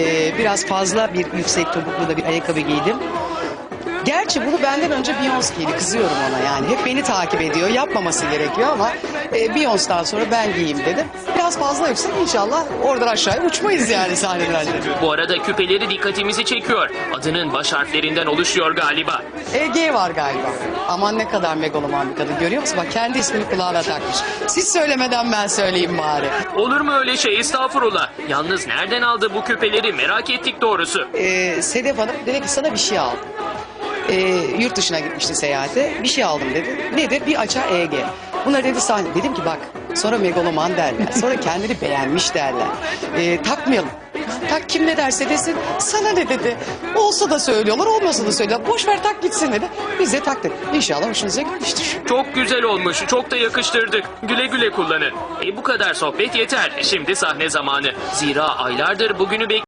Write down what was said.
e, biraz fazla bir yüksek topuklu da bir ayakkabı giydim. Gerçi bunu benden önce Beyoncé giydi. Kızıyorum ona yani. Hep beni takip ediyor. Yapmaması gerekiyor ama e, Beyoncé'dan sonra ben giyeyim dedim. Biraz fazla yüksek inşallah oradan aşağıya uçmayız yani sahnelerle. Bu arada küpeleri dikkatimizi çekiyor. Adının baş harflerinden oluşuyor galiba. EG var galiba. Aman ne kadar megaloman bir kadın görüyor musun? Bak kendi ismini kulağına takmış. Siz söylemeden ben söyleyeyim bari. Olur mu öyle şey estağfurullah. Yalnız nereden aldı bu küpeleri merak ettik doğrusu. Ee, Sedef Hanım dedi ki sana bir şey aldım. Ee, yurt dışına gitmişti seyahate. Bir şey aldım dedi. Nedir? Bir açar EG. Bunlar dedi sahne. Dedim ki bak sonra megaloman derler. Sonra kendini beğenmiş derler. Ee, takmayalım. Tak kim ne derse desin. Sana ne dedi? Olsa da söylüyorlar olmasa da söylüyorlar. Boş ver tak gitsin dedi. Biz de taktık. İnşallah hoşunuza gitmiştir. Çok güzel olmuş, çok da yakıştırdık. Güle güle kullanın. E bu kadar sohbet yeter. Şimdi sahne zamanı. Zira aylardır bugünü bekliyoruz.